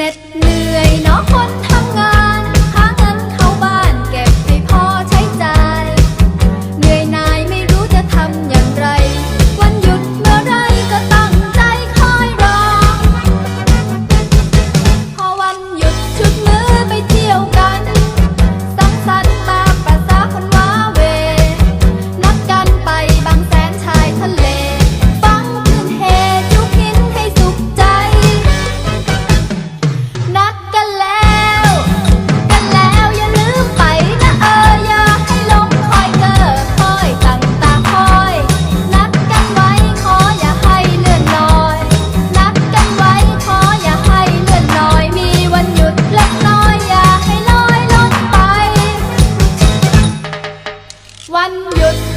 เหน็ดเหนื่อยเนาะคน วันหยุด